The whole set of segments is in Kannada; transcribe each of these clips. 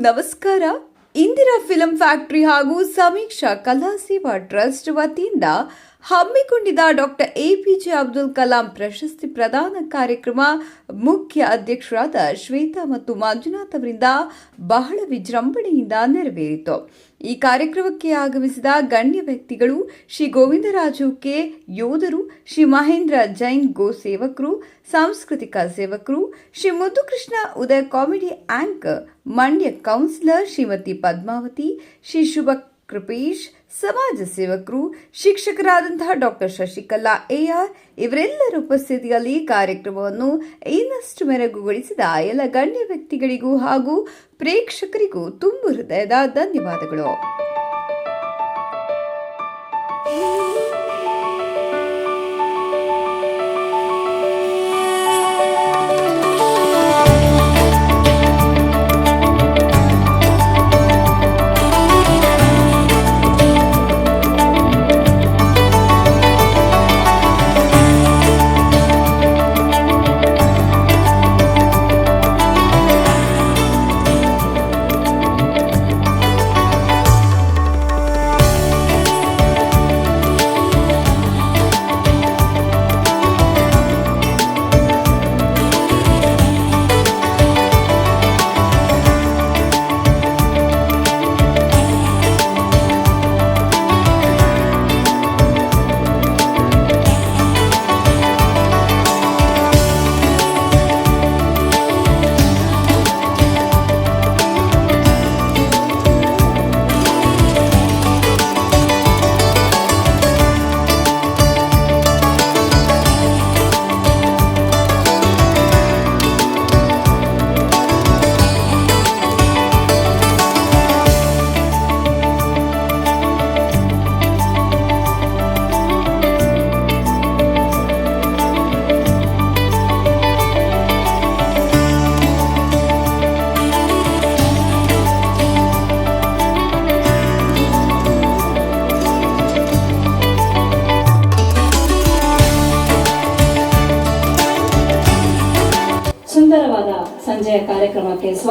ನಮಸ್ಕಾರ. ಇಂದಿರಾ ಫಿಲಂ ಫ್ಯಾಕ್ಟರಿ ಹಾಗೂ ಸಮೀಕ್ಷಾ ಕಲಾ ಸೇವಾ ಟ್ರಸ್ಟ್ ವತಿಯಿಂದ ಹಮ್ಮಿಕೊಂಡಿದ್ದ ಡಾಕ್ಟರ್ ಎಪಿಜೆ ಅಬ್ದುಲ್ ಕಲಾಂ ಪ್ರಶಸ್ತಿ ಪ್ರದಾನ ಕಾರ್ಯಕ್ರಮ ಮುಖ್ಯ ಅಧ್ಯಕ್ಷರಾದ ಶ್ವೇತಾ ಮತ್ತು ಮಂಜುನಾಥ್ ಅವರಿಂದ ಬಹಳ ವಿಜೃಂಭಣೆಯಿಂದ ನೆರವೇರಿತು. ಈ ಕಾರ್ಯಕ್ರಮಕ್ಕೆ ಆಗಮಿಸಿದ ಗಣ್ಯ ವ್ಯಕ್ತಿಗಳು ಶ್ರೀ ಗೋವಿಂದರಾಜು ಕೆ ಯೋಧರು, ಶ್ರೀ ಮಹೇಂದ್ರ ಜೈನ್ ಗೋ ಸೇವಕರು, ಸಾಂಸ್ಕೃತಿಕ ಸೇವಕರು, Shri Muddukrishna Udaya comedy anchor Mandya councillor Shrimati Padmavati, Shri Shubha Kripesh ಸಮಾಜ ಸೇವಕರು, ಶಿಕ್ಷಕರಾದಂತಹ ಡಾಕ್ಟರ್ ಶಶಿಕಲಾ ಎಆರ್ ಇವರೆಲ್ಲರ ಉಪಸ್ಥಿತಿಯಲ್ಲಿ ಕಾರ್ಯಕ್ರಮವನ್ನು ಇನ್ನಷ್ಟು ಮೆರಗುಗೊಳಿಸಿದ ಎಲ್ಲ ಗಣ್ಯ ವ್ಯಕ್ತಿಗಳಿಗೂ ಹಾಗೂ ಪ್ರೇಕ್ಷಕರಿಗೂ ತುಂಬು ಹೃದಯದ ಧನ್ಯವಾದಗಳು.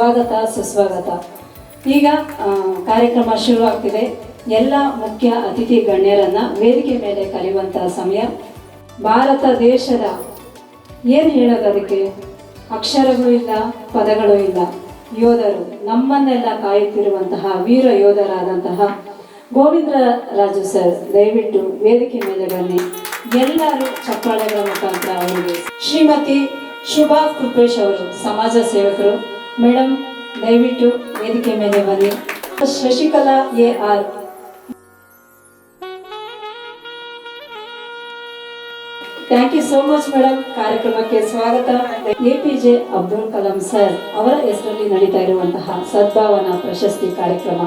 ಸ್ವಾಗತ, ಸುಸ್ವಾಗತ. ಈಗ ಕಾರ್ಯಕ್ರಮ ಶುರುವಾಗ್ತಿದೆ. ಎಲ್ಲ ಮುಖ್ಯ ಅತಿಥಿ ಗಣ್ಯರನ್ನ ವೇದಿಕೆ ಮೇಲೆ ಕಲಿಯುವಂತಹ ಸಮಯ. ಭಾರತ ದೇಶದ ಏನು ಹೇಳೋದು ಅದಕ್ಕೆ? ಅಕ್ಷರಗಳು ಇಲ್ಲ, ಪದಗಳು ಇಲ್ಲ. ಯೋಧರು ನಮ್ಮನ್ನೆಲ್ಲ ಕಾಯುತ್ತಿರುವಂತಹ ವೀರ ಯೋಧರಾದಂತಹ ಗೋವಿಂದ್ರ ರಾಜು ಸರ್, ದಯವಿಟ್ಟು ವೇದಿಕೆ ಮೇಲೆ ಬನ್ನಿ. ಎಲ್ಲರೂ ಚಪ್ಪಾಳೆಗಳ ಮುಖಾಂತರ ಅವರಿಗೆ ಶ್ರೀಮತಿ ಶುಭಾ ಕೃಪೇಶ್ ಅವರು, ಸಮಾಜ ಸೇವಕರು ಮೇಡಮ್ ದಯವಿಟ್ಟು ವೇದಿಕೆ ಮೇಲೆ ಬನ್ನಿ. Shashikala A R. Thank you so much madam ಕಾರ್ಯಕ್ರಮಕ್ಕೆ ಸ್ವಾಗತ. A P J Abdul Kalam sir ಅವರ ಹೆಸರಲ್ಲಿ ನಡೀತಾ ಇರುವಂತಹ ಸದ್ಭಾವನಾ ಪ್ರಶಸ್ತಿ ಕಾರ್ಯಕ್ರಮ.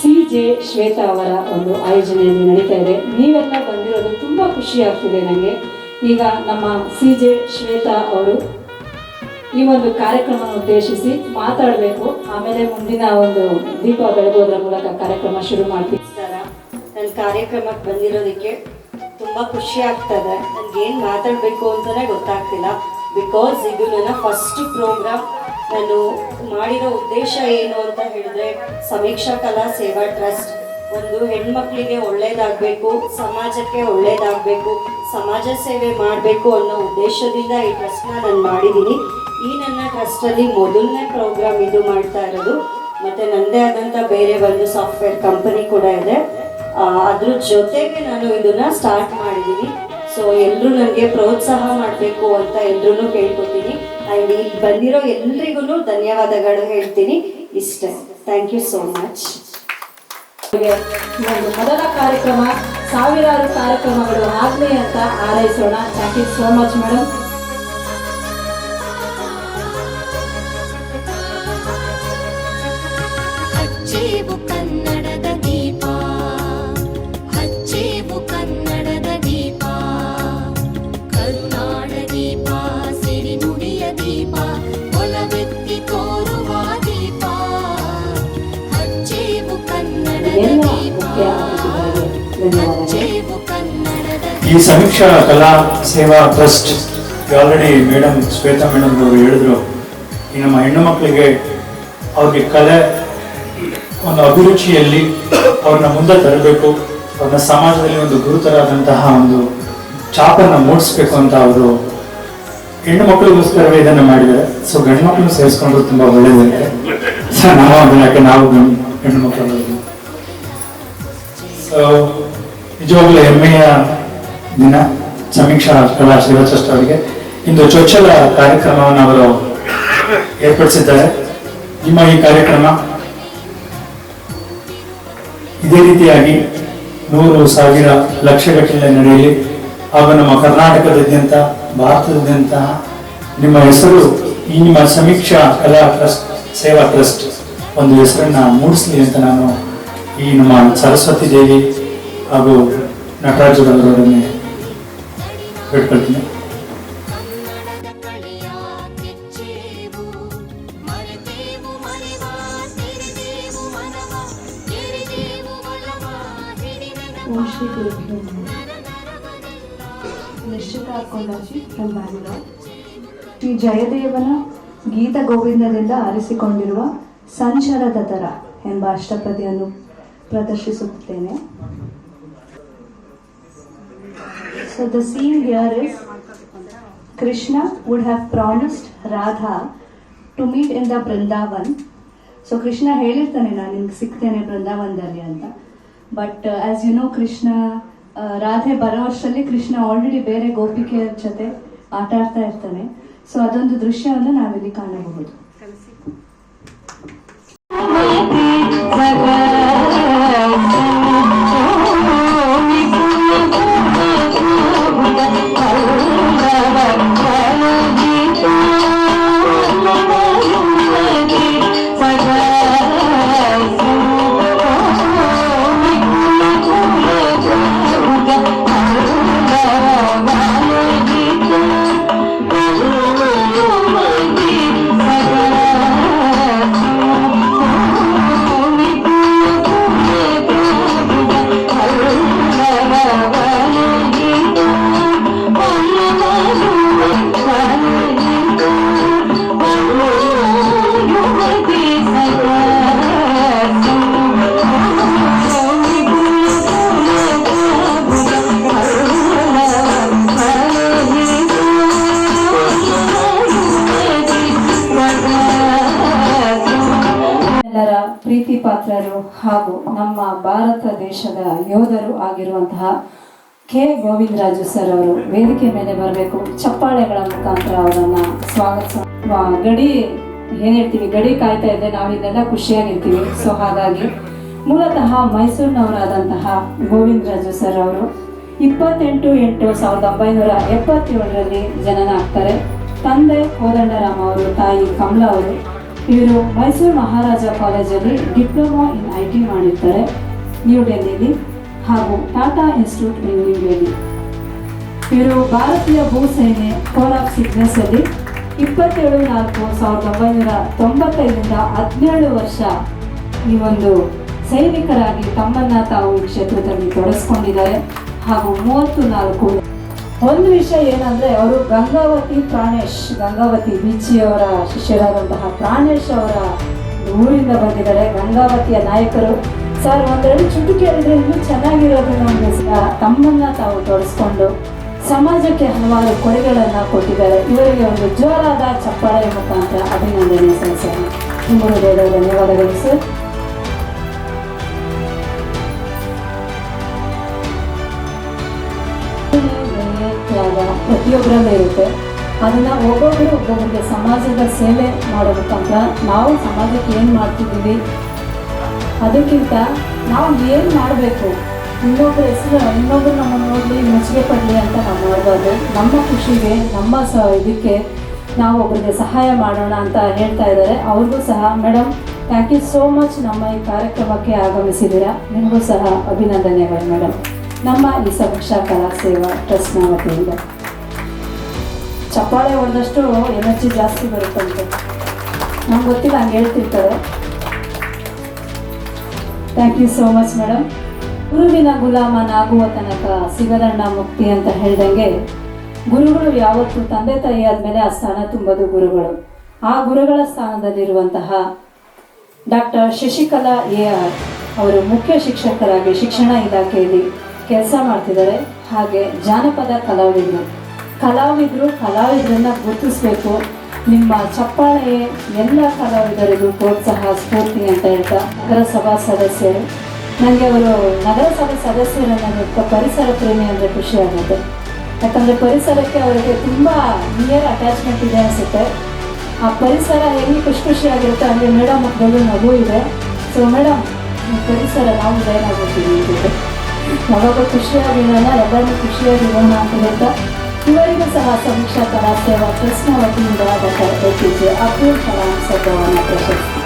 ಸಿ ಜೆ ಶ್ವೇತಾ ಅವರ ಒಂದು ಆಯೋಜನೆಯಲ್ಲಿ ನಡೀತಾ ಇದೆ. ನೀವೆಲ್ಲ ಬಂದಿರೋದು ತುಂಬಾ ಖುಷಿ ಆಗ್ತಿದೆ ನನಗೆ ಈಗ ನಮ್ಮ ಸಿ ಜೆ ಶ್ವೇತಾ ಅವರು ಈ ಒಂದು ಕಾರ್ಯಕ್ರಮ ಉದ್ದೇಶಿಸಿ ಮಾತಾಡಬೇಕು. ಆಮೇಲೆ ಮುಂದಿನ ಒಂದು ದೀಪ ಬೆಳಗೋದ್ರ ಮೂಲಕ ಕಾರ್ಯಕ್ರಮ ಶುರು ಮಾಡ್ತೀವಿ. ನನ್ನ ಕಾರ್ಯಕ್ರಮಕ್ಕೆ ಬಂದಿರೋದಕ್ಕೆ ತುಂಬ ಖುಷಿ ಆಗ್ತದೆ. ನನಗೆ ಏನು ಮಾತಾಡಬೇಕು ಅಂತಲೇ ಗೊತ್ತಾಗ್ತಿಲ್ಲ. ಬಿಕಾಸ್ ಇದು ನನ್ನ ಫಸ್ಟ್ ಪ್ರೋಗ್ರಾಮ್ ನಾನು ಮಾಡಿರೋ ಉದ್ದೇಶ ಏನು ಅಂತ ಹೇಳಿದ್ರೆ ಸಮೀಕ್ಷಾ ಕಲಾ ಸೇವಾ ಟ್ರಸ್ಟ್. ಒಂದು ಹೆಣ್ಮಕ್ಳಿಗೆ ಒಳ್ಳೇದಾಗಬೇಕು, ಸಮಾಜಕ್ಕೆ ಒಳ್ಳೇದಾಗಬೇಕು, ಸಮಾಜ ಸೇವೆ ಮಾಡಬೇಕು ಅನ್ನೋ ಉದ್ದೇಶದಿಂದ ಈ ಟ್ರಸ್ಟ್ನ ನಾನು ಮಾಡಿದ್ದೀನಿ. ಈ ನನ್ನ ಟ್ರಸ್ಟಲ್ಲಿ ಮೊದಲನೇ ಪ್ರೋಗ್ರಾಮ್ ಇದು ಮಾಡ್ತಾ ಇರೋದು. ಮತ್ತು ನನ್ನದೇ ಆದಂಥ ಬೇರೆ ಒಂದು ಸಾಫ್ಟ್ವೇರ್ ಕಂಪನಿ ಕೂಡ ಇದೆ. ಅದ್ರ ಜೊತೆಗೆ ನಾನು ಇದನ್ನ ಸ್ಟಾರ್ಟ್ ಮಾಡಿದ್ದೀನಿ ಸೊ ಎಲ್ಲರೂ ನನಗೆ ಪ್ರೋತ್ಸಾಹ ಮಾಡಬೇಕು ಅಂತ ಎಲ್ರೂ ಕೇಳ್ಕೊತೀನಿ. ಆ್ಯಂಡ್ ಇಲ್ಲಿ ಬಂದಿರೋ ಎಲ್ರಿಗೂ ಧನ್ಯವಾದಗಳು ಹೇಳ್ತೀನಿ. ಇಷ್ಟೇ. ಥ್ಯಾಂಕ್ ಯು ಸೋ ಮಚ್ ಒಂದು ಮೊದಲ ಕಾರ್ಯಕ್ರಮ, ಸಾವಿರಾರು ಕಾರ್ಯಕ್ರಮಗಳು ಆಗಲಿ ಅಂತ ಹಾರೈಸೋಣ thank you so much madam ಎಲ್ಲ ಈ Sameeksha Kala Seva trust already madam Shweta madam ಅವರು ಹೇಳಿದ್ರು, ಈ ನಮ್ಮ ಹೆಣ್ಣು ಮಕ್ಕಳಿಗೆ ಅವ್ರಿಗೆ ಕಲೆ, ಒಂದು ಅಭಿರುಚಿಯಲ್ಲಿ ಅವ್ರನ್ನ ಮುಂದೆ ತರಬೇಕು, ಅವ್ರನ್ನ ಸಮಾಜದಲ್ಲಿ ಒಂದು ಗುರುತರಾದಂತಹ ಒಂದು ಚಾಪನ್ನ ಮೂಡಿಸ್ಬೇಕು ಅಂತ ಅವರು ಹೆಣ್ಣು ಮಕ್ಕಳಿಗೋಸ್ಕರವೇ ಇದನ್ನು ಮಾಡಿದ್ದಾರೆ. ಸೊ ಗಂಡು ಮಕ್ಕಳು ಸೇರಿಸ್ಕೊಂಡ್ರು ತುಂಬಾ ಒಳ್ಳೆಯದಾಗಿದೆ ಸೊ ನಾವು ಅದನ್ನ ನಾವು ಹೆಣ್ಣು ಮಕ್ಕಳು ನಿಜವಾಗ್ಲೂ ಹೆಮ್ಮೆಯ ದಿನ. ಸಮೀಕ್ಷಾ ಕಲಾ ಶ್ರೀವತ್ಸಷ್ಟ ಅವರಿಗೆ ಇಂದು ಚೊಚ್ಚಲ ಕಾರ್ಯಕ್ರಮವನ್ನು ಅವರು ಏರ್ಪಡಿಸಿದ್ದಾರೆ. ನಿಮ್ಮ ಈ ಕಾರ್ಯಕ್ರಮ ಇದೇ ರೀತಿಯಾಗಿ ನೂರು ಸಾವಿರ ಲಕ್ಷಗಟ್ಟಲೆ ನಡೆಯಲಿ. ಹಾಗೂ ನಮ್ಮ ಕರ್ನಾಟಕದಾದ್ಯಂತ, ಭಾರತದಾದ್ಯಂತ ನಿಮ್ಮ ಹೆಸರು ಈ ನಿಮ್ಮ ಸಮೀಕ್ಷಾ ಕಲಾ ಟ್ರಸ್ಟ್, ಸೇವಾ ಟ್ರಸ್ಟ್ ಒಂದು ಹೆಸರನ್ನ ಮೂಡಿಸ್ಲಿ ಅಂತ ನಾನು ಈ ನಮ್ಮ ಸರಸ್ವತಿ ದೇವಿ ಹಾಗೂ ನಟರಾಜು ಬೇಡ್ಕೊಳ್ತೀನಿ. ನಿಶ್ಚಿತ ಶ್ರೀ ಜಯದೇವನ ಗೀತ ಗೋವಿಂದದಿಂದ ಆರಿಸಿಕೊಂಡಿರುವ ಸಂಚಾರದ ದರ ಎಂಬ ಅಷ್ಟಪದಿಯನ್ನು ಪ್ರದರ್ಶಿಸುತ್ತೇನೆ. So the scene here is Krishna would have promised Radha to meet in the Brindavan so Krishna ಹೇಳಿರ್ತಾನೆ, ನಾನು ನಿಮ್ಗೆ ಸಿಗ್ತೇನೆ ಬೃಂದಾವನದಲ್ಲಿ ಅಂತ. But as you know Krishna Radhe ಬರೋ ವರ್ಷದಲ್ಲಿ ಕೃಷ್ಣ ಆಲ್ರೆಡಿ ಬೇರೆ ಗೋಪಿಕೆಯರ ಜೊತೆ ಆಟ ಆಡ್ತಾ ಇರ್ತಾನೆ. ಸೊ ಅದೊಂದು ದೃಶ್ಯವನ್ನು ನಾವಿಲ್ಲಿ ಕಾಣಬಹುದು. ಭಾರತ ದೇಶದ ಯೋಧರು ಆಗಿರುವಂತಹ ಕೆ. ಗೋವಿಂದರಾಜು ಸರ್ ಅವರು ವೇದಿಕೆ ಮೇಲೆ ಬರಬೇಕು. ಚಪ್ಪಾಳೆಗಳ ಮುಖಾಂತರ ಅವರನ್ನ ಸ್ವಾಗತ ಗಡಿ ಏನ್ ಹೇಳ್ತೀವಿ? ಗಡಿ ಕಾಯ್ತಾ ಇದೆ ನಾವು ಇದೆಲ್ಲ ಖುಷಿಯಾಗಿರ್ತೀವಿ. ಸೊ ಹಾಗಾಗಿ ಮೂಲತಃ ಮೈಸೂರಿನವರಾದಂತಹ ಗೋವಿಂದರಾಜು ಸರ್ ಅವರು ಇಪ್ಪತ್ತೆಂಟು ಎಂಟು ಸಾವಿರದ ಒಂಬೈನೂರ ಎಪ್ಪತ್ತೇಳರಲ್ಲಿ ಜನನ ಆಗ್ತಾರೆ ತಂದೆ ಕೋದಂಡರಾಮ್ ಅವರು, ತಾಯಿ ಕಮಲಾ ಅವರು, ಇವರು ಮೈಸೂರು ಮಹಾರಾಜ ಕಾಲೇಜಲ್ಲಿ ಡಿಪ್ಲೊಮಾ ಇನ್ ಐ ಟಿ ಮಾಡಿರ್ತಾರೆ. ನ್ಯೂ ಡೆಲ್ಲಿಲಿ ಹಾಗೂ ಟಾಟಾ ಇನ್ಸ್ಟಿಟ್ಯೂಟ್ ಬೆಂಗಳೂರಿನಲ್ಲಿ ಇವರು ಭಾರತೀಯ ಭೂಸೇನೆ ಆಫ್ ಸಿಕ್ನೆಸ್ ಅಲ್ಲಿ ಇಪ್ಪತ್ತೇಳು ನಾಲ್ಕು ಸಾವಿರದ ಒಂಬೈನೂರ ತೊಂಬತ್ತೈದರಿಂದ ಹದಿನೇಳು ವರ್ಷ ಈ ಒಂದು ಸೈನಿಕರಾಗಿ ತಮ್ಮನ್ನ ತಾವು ಈ ಕ್ಷೇತ್ರದಲ್ಲಿ ತೊಡಸ್ಕೊಂಡಿದ್ದಾರೆ. ಹಾಗೂ ಮೂವತ್ತು ನಾಲ್ಕು ಒಂದು ವಿಷಯ ಏನಂದ್ರೆ ಅವರು ಗಂಗಾವತಿ ಪ್ರಾಣೇಶ್, ಗಂಗಾವತಿ ಬೀಚಿಯವರ ಶಿಷ್ಯರಾದಂತಹ ಪ್ರಾಣೇಶ್ ಅವರ ಊರಿಂದ ಬಂದಿದ್ದಾರೆ. ಗಂಗಾವತಿಯ ನಾಯಕರು ಸರ್ ಒಂದೆರಡು ಚುಟುಕಿ ಹೇಳಿದ್ರೆ ಇನ್ನೂ ಚೆನ್ನಾಗಿರೋದು ನಮಗೆ ಸ- ತಮ್ಮನ್ನ ತಾವು ತೊಡಸ್ಕೊಂಡು ಸಮಾಜಕ್ಕೆ ಹಲವಾರು ಕೊಡುಗೆಗಳನ್ನ ಕೊಟ್ಟಿದ್ದಾರೆ. ಇವರಿಗೆ ಒಂದು ಜೋರಾದ ಚಪ್ಪಾಳೆ ಮುಖಾಂತರ ಅಭಿನಂದನೆ ಸಲ್ಲಿಸೋಣ ತುಂಬ ಧನ್ಯವಾದಗಳು ಸರ್. ಪ್ರತಿಯೊಬ್ಬರಲ್ಲೇ ಇರುತ್ತೆ. ಅದನ್ನ ಒಬ್ಬೊಬ್ಬರು ಒಬ್ಬೊಬ್ಬರಿಗೆ ಸಮಾಜದ ಸೇವೆ ಮಾಡೋ ಮುಖಾಂತರ ನಾವು ಸಮಾಜಕ್ಕೆ ಏನು ಮಾಡ್ತಿದ್ದೀವಿ? ಅದಕ್ಕಿಂತ ನಾವು ಏನು ಮಾಡಬೇಕು? ಇನ್ನೊಬ್ಬರ ಹೆಸರು, ಇನ್ನೊಬ್ರು ನಮ್ಮನ್ನು ನೋಡಲಿ, ಮೆಚ್ಚುಗೆ ಪಡಲಿ ಅಂತ ನಾವು ಮಾಡಬಾರ್ದು. ನಮ್ಮ ಖುಷಿಗೆ, ನಮ್ಮ ಸ ಇದಕ್ಕೆ ನಾವು ಒಬ್ಬರಿಗೆ ಸಹಾಯ ಮಾಡೋಣ ಅಂತ ಹೇಳ್ತಾ ಇದ್ದಾರೆ. ಅವ್ರಿಗೂ ಸಹ madam thank you so much ನಮ್ಮ ಈ ಕಾರ್ಯಕ್ರಮಕ್ಕೆ ಆಗಮಿಸಿದ್ದೀರಾ? ನಿಮಗೂ ಸಹ ಅಭಿನಂದನೆಗಳು ಮೇಡಮ್ ನಮ್ಮ ಈ ಸಮಕ್ಷ ಕಲಾ ಸೇವಾ ಟ್ರಸ್ಟ್ನ ವತಿಯಿಂದ. ಚಪ್ಪಾಳೆ ಹೊಡೆದಷ್ಟು ಎನರ್ಜಿ ಜಾಸ್ತಿ ಬರುತ್ತಂತೆ. ನಮ್ಗೆ ಗೊತ್ತಿಲ್ಲ, ಹಂಗೆ ಹೇಳ್ತಿರ್ತಾರೆ. Thank you so much madam ಗುರುವಿನ ಗುಲಾಮನಾಗುವ ತನಕ ಸಿಗದಣ್ಣ ಮುಕ್ತಿ ಅಂತ ಹೇಳ್ದಂಗೆ ಗುರುಗಳು ಯಾವತ್ತೂ ತಂದೆ ತಾಯಿ ಆದಮೇಲೆ ಆ ಸ್ಥಾನ ತುಂಬೋದು ಗುರುಗಳು. ಆ ಗುರುಗಳ ಸ್ಥಾನದಲ್ಲಿರುವಂತಹ ಡಾಕ್ಟರ್ ಶಶಿಕಲಾ ಎ ಆರ್ ಅವರು ಮುಖ್ಯ ಶಿಕ್ಷಕರಾಗಿ ಶಿಕ್ಷಣ ಇಲಾಖೆಯಲ್ಲಿ ಕೆಲಸ ಮಾಡ್ತಿದ್ದಾರೆ. ಹಾಗೆ ಜಾನಪದ ಕಲಾವಿದರು ಕಲಾವಿದರು ಕಲಾವಿದರನ್ನ ಗುರುತಿಸಬೇಕು. ನಿಮ್ಮ ಚಪ್ಪಾಳೆ ಎಲ್ಲ ಕಲಾವಿದರಿಗೂ ಪ್ರೋತ್ಸಾಹ, ಸ್ಫೂರ್ತಿ ಅಂತ ಹೇಳ್ತಾ ನಗರಸಭಾ ಸದಸ್ಯರು. ನನಗೆ ಅವರು ನಗರಸಭೆ ಸದಸ್ಯರು ನನ್ನ ಪರಿಸರ ಪ್ರೇಮಿ ಅಂದರೆ ಖುಷಿ ಆಗುತ್ತೆ. ಯಾಕಂದರೆ ಪರಿಸರಕ್ಕೆ ಅವರಿಗೆ ತುಂಬ ನಿಯರ್ ಅಟ್ಯಾಚ್ಮೆಂಟ್ ಇದೆ ಅನಿಸುತ್ತೆ. ಆ ಪರಿಸರ ಹೆಂಗೆ ಖುಷಿ ಖುಷಿಯಾಗಿರುತ್ತೆ ಅಂದರೆ ಮೇಡಮ್ ಮಕ್ಕಳು ನಗು ಇದೆ. ಸೊ ಮೇಡಮ್ ಪರಿಸರ ನಾವು ಜೈನ್ ಅಂತಿದೆ. ಯಾವಾಗ ಖುಷಿಯಾಗಿರೋಣ ಎಲ್ಲರೂ ಖುಷಿಯಾಗಿರೋಣ ಅಂತ ಹೇಳ್ತಾ ಇವರಿಗೂ ಸಹ ಸಮೀಕ್ಷಾ ಕಲಾ ಸೇವಾ ಟ್ರಸ್ಟ್ನ ವತಿಯಿಂದ doctor A P J Abdul Kalam ಪ್ರಶಸ್ತಿ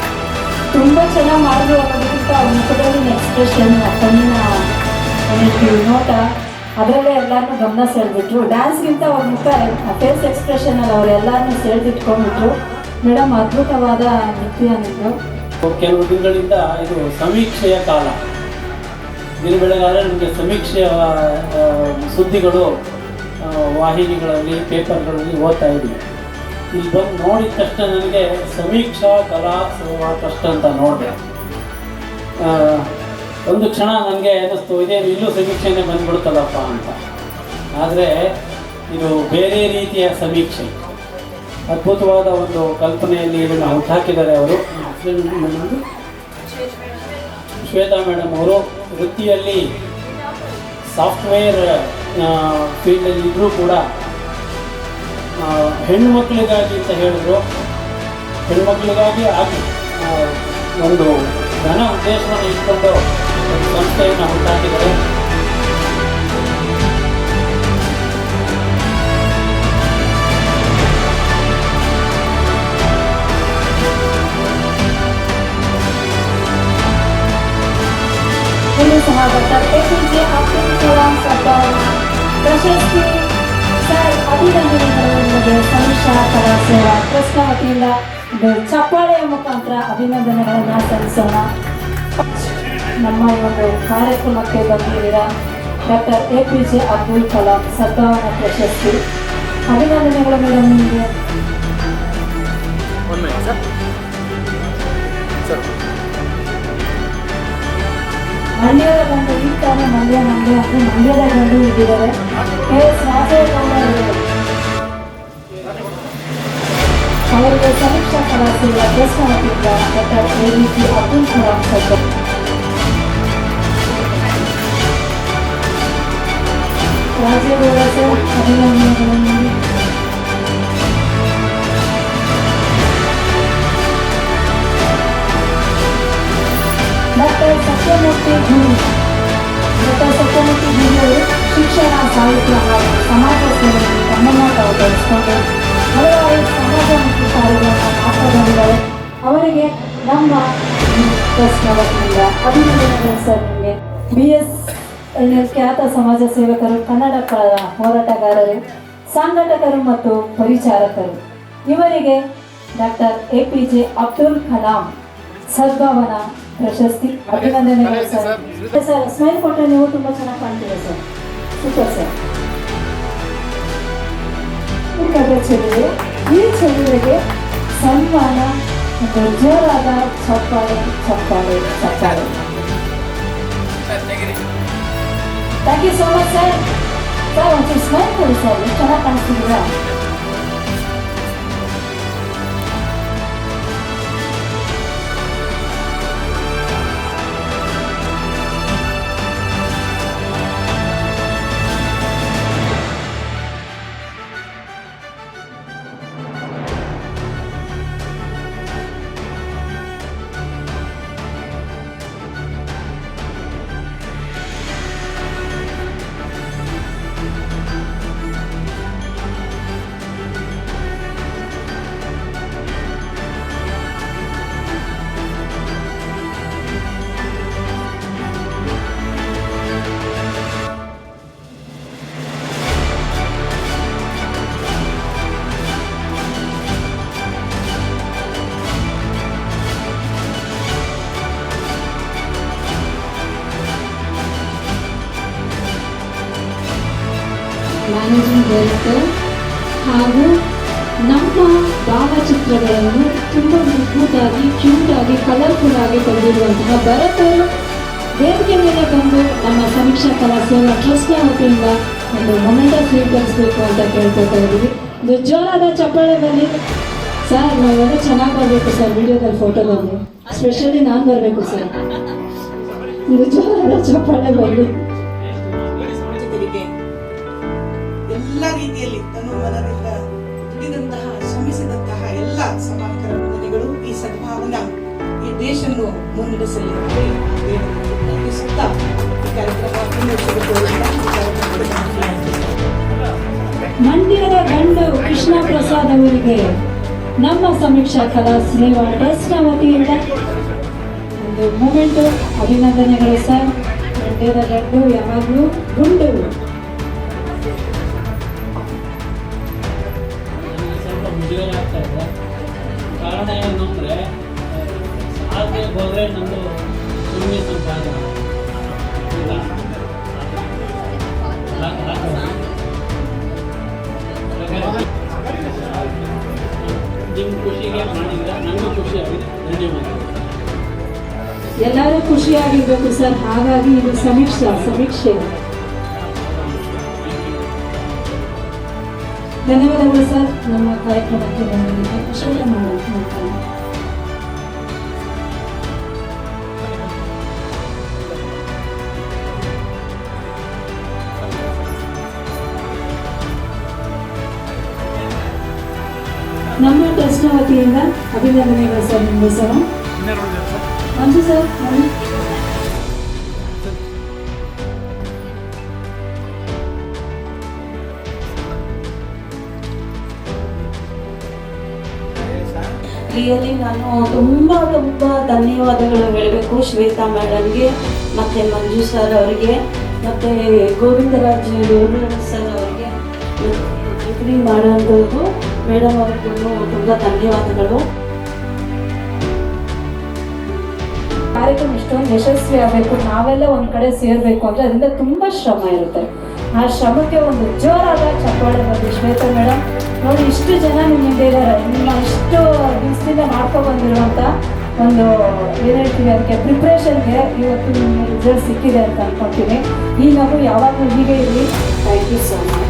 ತುಂಬ ಚೆನ್ನಾಗಿ ಮಾಡಿದ್ರು ಅನ್ನೋದಕ್ಕಿಂತ ಅವ್ರ ಮುಖದಲ್ಲಿನ ಎಕ್ಸ್ಪ್ರೆಷನ್ ಕಣ್ಣಿನ ನೋಟ ಅದರಲ್ಲೇ ಎಲ್ಲರನ್ನೂ ಗಮನ ಸೆಳೆದಿಟ್ರು ಡ್ಯಾನ್ಸ್ಗಿಂತ ಅವ್ರ ಮುಖ ಫೇಸ್ ಎಕ್ಸ್ಪ್ರೆಷನಲ್ಲಿ ಅವ್ರು ಎಲ್ಲರನ್ನೂ ಸೆಳೆದಿಟ್ಕೊಂಡ್ಬಿಟ್ರು ಮೇಡಮ್ ಅದ್ಭುತವಾದ ನೃತ್ಯ ನಿದ್ದು ಕೆಲವು ದಿನಗಳಿಂದ ಇದು ಸಮೀಕ್ಷೆಯ ಕಾಲ. ದಿನ ಬೆಳಗಾದರೆ ನಮಗೆ ಸಮೀಕ್ಷೆಯ ಸುದ್ದಿಗಳು ವಾಹಿನಿಗಳಲ್ಲಿ ಪೇಪರ್ಗಳಲ್ಲಿ ಓದ್ತಾ ಇದ್ದೀವಿ ಇಲ್ಲಿ ಬಂದು ನೋಡಿದ ತಕ್ಷಣ ನನಗೆ ಸಮೀಕ್ಷಾ ಕಲಾ ಸೇವಾ ಟ್ರಸ್ಟ್ ಅಂತ ನೋಡಿದೆ. ಒಂದು ಕ್ಷಣ ನನಗೆ ಅನ್ನಿಸ್ತು ಇದೇ ಇಲ್ಲೂ ಸಮೀಕ್ಷೆನೇ ಬಂದ್ಬಿಡ್ತಲ್ಲಪ್ಪ ಅಂತ. ಆದರೆ ಇದು ಬೇರೆ ರೀತಿಯ ಸಮೀಕ್ಷೆ. ಅದ್ಭುತವಾದ ಒಂದು ಕಲ್ಪನೆಯಲ್ಲಿ ಇದನ್ನು ಹುಟ್ಟಾಕಿದ್ದಾರೆ ಅವರು. ಶ್ವೇತಾ ಮೇಡಮ್ ಅವರು ವೃತ್ತಿಯಲ್ಲಿ ಸಾಫ್ಟ್ವೇರ್ ಫೀಲ್ಡಲ್ಲಿ ಇದ್ದರೂ ಕೂಡ ಹೆಣ್ಮಕ್ಳಿಗಾಗಿ ಅಂತ ಹೇಳಿದ್ರು. ಹೆಣ್ಮಕ್ಳಿಗಾಗಿ ಆಗಿ ಒಂದು ಘನ ಉದ್ದೇಶವನ್ನು ಇಟ್ಕೊಂಡು ಸಂಸ್ಥೆಯನ್ನು ಹುಟ್ಟಾಕಿದ್ದಾರೆ. ಸಹ doctor A P J Abdul Kalam Sadbhavana ಪ್ರಶಸ್ತಿ ಸರ್ ಅಭಿನಂದನೆಗಳು ನಿಮಗೆ ಸಮೀಕ್ಷಾ ಕಲಾ ಸೇವಾ ಟ್ರಸ್ಟ್ನ ವತಿಯಿಂದ ಚಪ್ಪಾಳೆಯ ಮುಖಾಂತರ ಅಭಿನಂದನೆಗಳನ್ನು ಸಲ್ಲಿಸೋಣ ನಮ್ಮ ಈ ಒಂದು ಕಾರ್ಯಕ್ರಮಕ್ಕೆ ಬಂದಿದ್ದೀರಾ doctor A P J Abdul Kalam Sadbhavana ಪ್ರಶಸ್ತಿ ಅಭಿನಂದನೆಗಳು ಮೇಡಮ್ ನಿಮಗೆ ಮಂಡ್ಯದ ಗಂಡು ಈ ತಾನೇ ಮಂಡ್ಯ ಮಂಡ್ಯ ಅಂದ್ರೆ ಮಂಡ್ಯದ ಗಂಡು ಇದ್ದಿದ್ದಾರೆ ಕೆ ಎಸ್ ರಾಜೇಗೌಡ ಅವರು. ಅವರಿಗೆ ಸಮೀಕ್ಷಾ ಕಲಾ ಸೇವಾ ಟ್ರಸ್ಟ್ ವತಿಯಿಂದ doctor A B P Abdul Kalam sir Rajegowda sir ಅಭಿನಂದನೆಗಳು ಡಾಕ್ಟರ್ ಸತ್ಯಮೂರ್ತಿ ಗುರು ಡಾಕ್ಟರ್ ಸತ್ಯಮೂರ್ತಿ ಗುರು ಶಿಕ್ಷಣ ಸಾಹಿತ್ಯ ಹಾಗೂ ಸಮಾಜ ಸೇವೆಯಲ್ಲಿ ತಮ್ಮನ್ನು ತಾವು ಬೆಳೆಸಿಕೊಂಡು ಹಲವಾರು ಸಮಾಜಮುಖಿ ಕಾರ್ಯಗಳನ್ನು ಮಾಡ್ತಾ ಬಂದಿದ್ದಾರೆ ಅವರಿಗೆ ನಮ್ಮ ಟ್ರಸ್ಟ್ನ ವತಿಯಿಂದ ಅಭಿನಂದನೆಗಳು ಸರ್ ನಿಮಗೆ. ಬಿ ಎಸ್ ಖ್ಯಾತ ಸಮಾಜ ಸೇವಕರು ಕನ್ನಡ ಪರ ಹೋರಾಟಗಾರರು, ಸಂಘಟಕರು ಮತ್ತು ಪರಿಚಾರಕರು. ಇವರಿಗೆ doctor A P J Abdul Kalam Sadbhavana ಪ್ರಶಸ್ತಿ. ಅಭಿನಂದನೆಗಳು ಸರ್. ಸರ್. ಸ್ಮೈಲ್ ಫೋಟೋ ನೀವು ತುಂಬ ಚೆನ್ನಾಗಿ ಕಾಣ್ತೀರಾ ಸರ್. Super sir. ಚೆಲುವೆ ಈ ಚೆಲುವೆಗೆ ಸನ್ಮಾನ ಜೋರಾದ ಚಪ್ಪಾಳೆ ಚಪ್ಪಾಳೆ ಚಪ್ಪಾಳೆ thank you so much sir sir ಒಂಚೂರು ಸ್ಮೈಲ್ ಕೊಡಿ ಸರ್ ಚೆನ್ನಾಗಿ ಕಾಣಿಸ್ತಿದ್ದೀರಾ? ತೆಗೆದಿರುವಂತಹ ಭರತ್ ಅವರು ವೇದಿಕೆ ಮೇಲೆ ಬಂದು ನಮ್ಮ ಸಮೀಕ್ಷಾ ಕಲಾ ಸೇವಾ ಟ್ರಸ್ಟ್ನ ವತಿಯಿಂದ ಒಂದು ಮೊಮೆಂಟ ಸ್ವೀಕರಿಸಬೇಕು ಅಂತ ಕೇಳ್ಕೊತಾ ಇದ್ದೀವಿ. ಒಂದು ಜೋರಾದ ಚಪ್ಪಾಳೆ ಬನ್ನಿ ಸರ್, ನಾವೆಲ್ಲ ಚೆನ್ನಾಗಿ ಬರಬೇಕು ಸರ್, ವಿಡಿಯೋದಲ್ಲಿ ಫೋಟೋದಲ್ಲಿ ಸ್ಪೆಷಲಿ ನಾನು ಬರಬೇಕು ಸರ್. ಒಂದು ಜೋರಾದ ಚಪ್ಪಾಳೆ ಬರಲಿ ಎಲ್ಲ ರೀತಿಯಲ್ಲಿ ದೇಶವನ್ನು ಮುನ್ನಡೆಸಲಿ ಸುತ್ತ ಈ ಮಂಡ್ಯದ ಗಂಡು ಕೃಷ್ಣ ಪ್ರಸಾದ್ ಅವರಿಗೆ ನಮ್ಮ ಸಮೀಕ್ಷಾ ಕಲಾ ಸಿನಿಮಾ ಟ್ರಸ್ಟ್ನ ವತಿಯಿಂದ ಒಂದು ಮೂಮೆಂಟ್ ಅಭಿನಂದನೆಗಳು ಸರ್. ಮಂಡ್ಯದ ಗಂಡು ಯಾವಾಗಲೂ ಗುಂಡು. ಎಲ್ಲರೂ ಖುಷಿಯಾಗಿರ್ಬೇಕು ಸರ್. ಹಾಗಾಗಿ ಇದು ಸಮೀಕ್ಷಾ ಸಮೀಕ್ಷೆ. ಧನ್ಯವಾದಗಳು ಸರ್. ನಮ್ಮ ಕಾರ್ಯಕ್ರಮಕ್ಕೆ ಬಂದಿದ್ದಕ್ಕೆ ಶ್ರದ್ಧೆ ಮಾಡೋದು ವತಿಯಿಂದ ಅಭಿನಂದನೆಗಳು ಸರ್ ನಿಮಗೆ ಸರ್ ಮಂಜು ಸರ್. ರಿಯಲಿ ನಾನು ತುಂಬ ತುಂಬ ಧನ್ಯವಾದಗಳು ಹೇಳಬೇಕು ಶ್ವೇತಾ ಮೇಡಮ್ಗೆ, ಮತ್ತು ಮಂಜು ಸರ್ ಅವರಿಗೆ, ಮತ್ತು ಗೋವಿಂದರಾಜ್ ಗೋವಿಂದ ಸರ್ ಅವರಿಗೆ ಮಾಡೋದು ಮೇಡಮ್ ಅವ್ರಿಗೂ ತುಂಬ ಧನ್ಯವಾದಗಳು. ಕಾರ್ಯಕ್ರಮ ಇಷ್ಟೊಂದು ಯಶಸ್ವಿ ಆಗಬೇಕು. ನಾವೆಲ್ಲ ಒಂದು ಕಡೆ ಸೇರಬೇಕು ಅಂದರೆ ಅದರಿಂದ ತುಂಬಾ ಶ್ರಮ ಇರುತ್ತೆ. ಆ ಶ್ರಮಕ್ಕೆ ಒಂದು ಜೋರಾದ ಚಪ್ಪಾಳೆ ಬಂದು ಶ್ವೇತಾ ಮೇಡಮ್? ನೋಡಿ, ಇಷ್ಟು ಜನ ನಿಮ್ಮ ಮುಂದೆ ಇದ್ದಾರೆ ನಿಮ್ಮ ಇಷ್ಟು ದಿವಸದಿಂದ ಮಾಡ್ಕೊಂಡು ಬಂದಿರುವಂತ ಒಂದು ಏನ್ ಹೇಳ್ತೀವಿ, ಅದಕ್ಕೆ ಪ್ರಿಪ್ರೇಷನ್ಗೆ ಇವತ್ತು ನಿಮಗೆ ರಿಸಲ್ಟ್ ಸಿಕ್ಕಿದೆ ಅಂತ ಅನ್ಕೊತೀನಿ. ಈಗ ನಾವು ಯಾವಾಗಲೂ ಹೀಗೆ ಇರಲಿ. Thank you so much